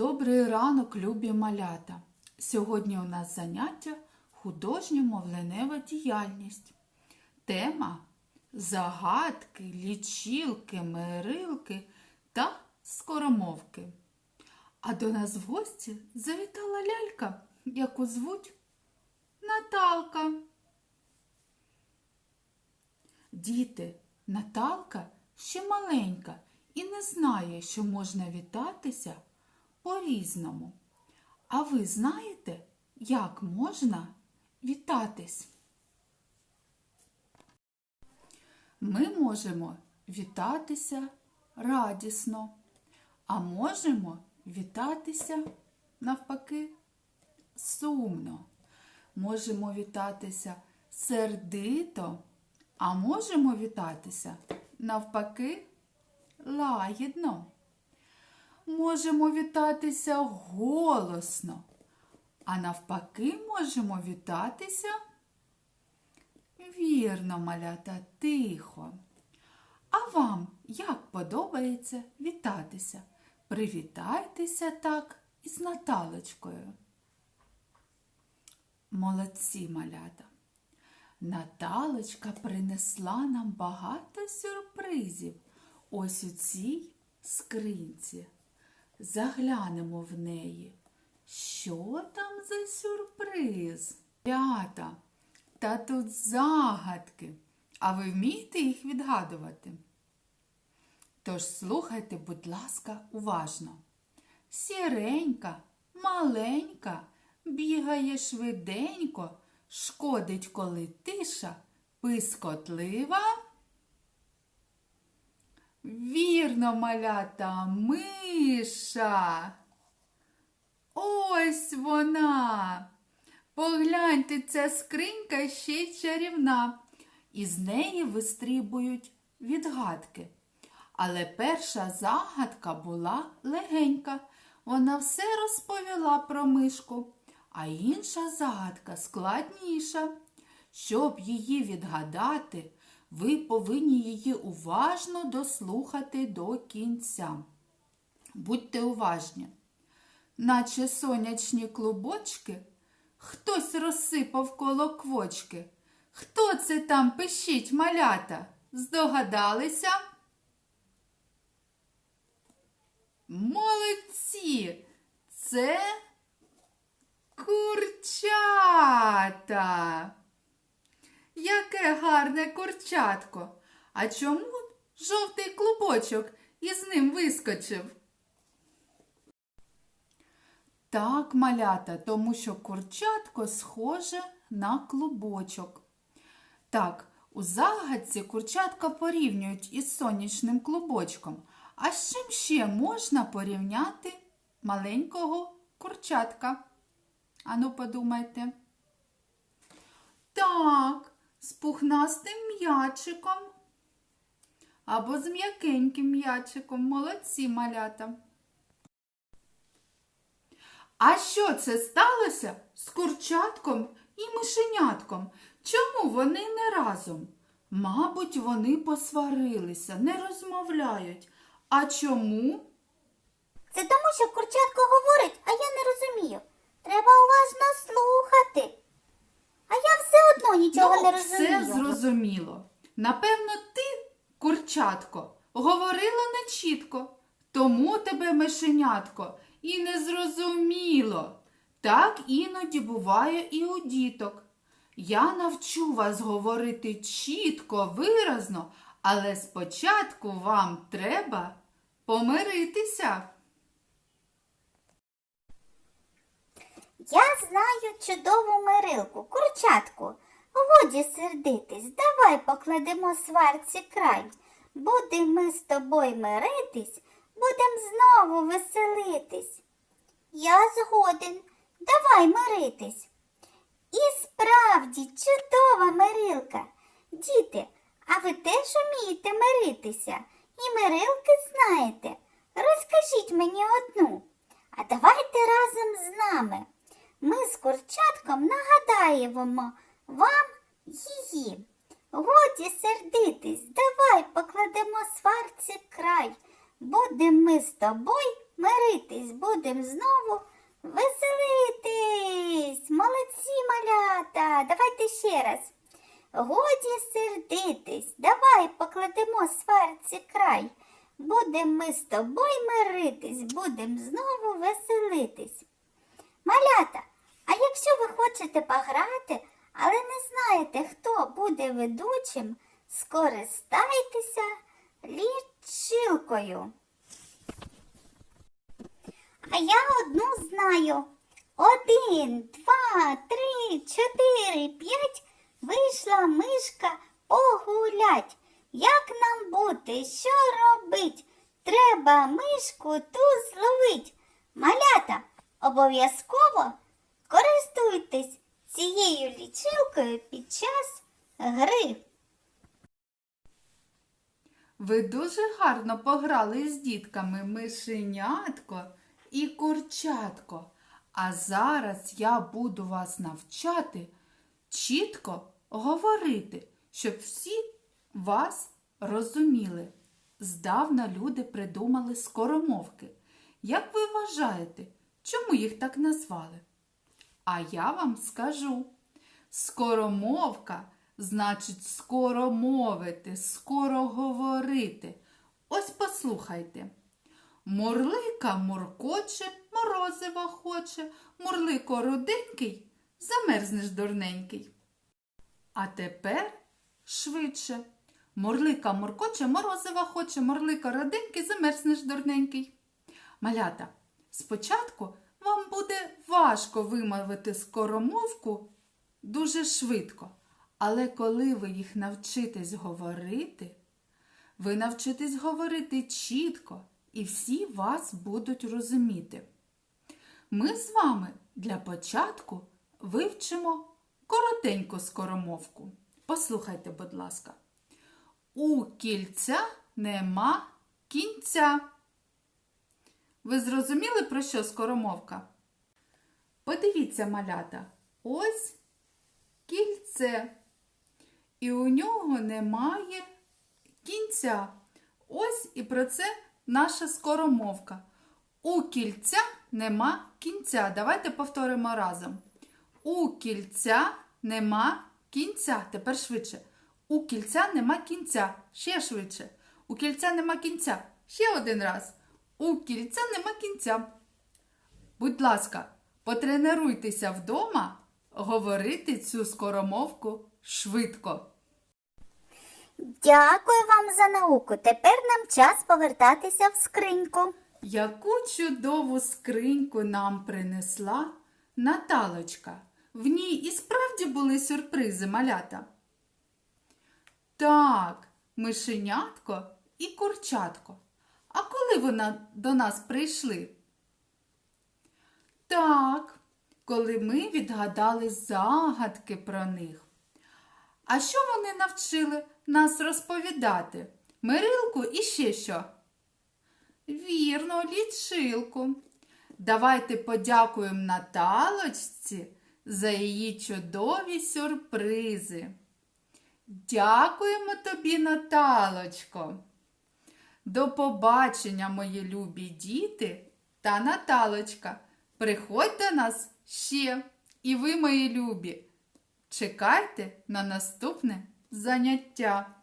Добрий ранок, любі малята! Сьогодні у нас заняття художня мовленева діяльність. Тема загадки, лічилки, мирилки та скоромовки. А до нас в гості завітала лялька, яку звуть Наталка. Діти, Наталка ще маленька і не знає, що можна вітатися по-різному. А ви знаєте, як можна вітатись? Ми можемо вітатися радісно, а можемо вітатися навпаки сумно. Можемо вітатися сердито, а можемо вітатися навпаки лагідно. Можемо вітатися голосно, а навпаки можемо вітатися вірно, малята, тихо. А вам як подобається вітатися? Привітайтеся так із Наталочкою. Молодці малята. Наталочка принесла нам багато сюрпризів. Ось у цій скринці. Заглянемо в неї. Що там за сюрприз? Рята, та тут загадки. А ви вмієте їх відгадувати? Тож слухайте, будь ласка, уважно. Сіренька, маленька, бігає швиденько, шкодить, коли тиша, пискотлива. Вірно, малята, миша. Ось вона. Погляньте, ця скринька ще й чарівна. Із неї вистрібують відгадки. Але перша загадка була легенька. Вона все розповіла про мишку, а інша загадка складніша. Щоб її відгадати, ви повинні її уважно дослухати до кінця. Будьте уважні. Наче сонячні клубочки, хтось розсипав коло квочки. Хто це там пишіть малята? Здогадалися? Молодці! Це гарне курчатко. А чому жовтий клубочок із ним вискочив? Так, малята, тому що курчатко схоже на клубочок. Так, у загадці курчатка порівнюють із сонячним клубочком. А з чим ще можна порівняти маленького курчатка? Ану, подумайте. Так, з пухнастим м'ячиком. Або з м'якеньким м'ячиком. Молодці малята. А що це сталося з курчатком і мишенятком? Чому вони не разом? Мабуть, вони посварилися, не розмовляють. А чому? Це тому, що курчатко говорить, а я не розумію. Треба уважно слухати. А я все одно нічого ну, не розумію. Все зрозуміло. Напевно, ти, курчатко, говорила нечітко, тому тебе мишенятко і не зрозуміло. Так іноді буває і у діток. Я навчу вас говорити чітко, виразно, але спочатку вам треба помиритися. Я знаю чудову мирилку, курчатку. Годі сердитись, давай покладемо сварці край. Будем ми з тобою миритись, будем знову веселитись. Я згоден, давай миритись. І справді чудова мирилка. Діти, а ви теж вмієте миритися? І мирилки знаєте? Розкажіть мені одну. А давайте разом з нами. Ми з курчатком нагадаємо вам її. Годі сердитись, давай покладемо сварці край. Будем ми з тобою миритись, будем знову веселитись. Молодці, малята. Давайте ще раз. Годі сердитись, давай покладемо сварці край. Будем ми з тобою миритись, будем знову веселитись. Малята, а якщо ви хочете пограти, але не знаєте, хто буде ведучим, скористайтеся лічилкою. А я одну знаю. Один, два, три, чотири, п'ять. Вийшла мишка погулять. Як нам бути, що робить? Треба мишку ту зловить. Малята, обов'язково користуйтесь цією лічилкою під час гри. Ви дуже гарно пограли з дітками мишенятко і курчатко. А зараз я буду вас навчати чітко говорити, щоб всі вас розуміли. Здавна люди придумали скоромовки. Як ви вважаєте, чому їх так назвали? А я вам скажу. Скоромовка значить скоро мовити, скоро говорити. Ось послухайте. Мурлика муркоче, морозива хоче, мурлико руденький, замерзнеш дурненький. А тепер швидше. Мурлика муркоче, морозива хоче, мурлика роденький, замерзнеш дурненький. Малята, спочатку вам буде важко вимовити скоромовку дуже швидко. Але коли ви їх навчитесь говорити, ви навчитесь говорити чітко, і всі вас будуть розуміти. Ми з вами для початку вивчимо коротеньку скоромовку. Послухайте, будь ласка. У кільця нема кінця. Ви зрозуміли, про що скоромовка? Подивіться, малята, ось кільце. І у нього немає кінця. Ось і про це наша скоромовка. У кільця нема кінця. Давайте повторимо разом. У кільця нема кінця. Тепер швидше. У кільця нема кінця. Ще швидше. У кільця нема кінця. Ще один раз. У кільця нема кінця. Будь ласка, потренуйтеся вдома говорити цю скоромовку швидко. Дякую вам за науку. Тепер нам час повертатися в скриньку. Яку чудову скриньку нам принесла Наталочка. В ній і справді були сюрпризи малята. Так, мишенятко і курчатко. А коли вона до нас прийшли? Так, коли ми відгадали загадки про них. А що вони навчили нас розповідати? Мирилку і ще що? Вірно, лічилку. Давайте подякуємо Наталочці за її чудові сюрпризи. Дякуємо тобі, Наталочко. До побачення, мої любі діти та Наталочка. Приходь до нас ще, і ви, мої любі. Чекайте на наступне заняття.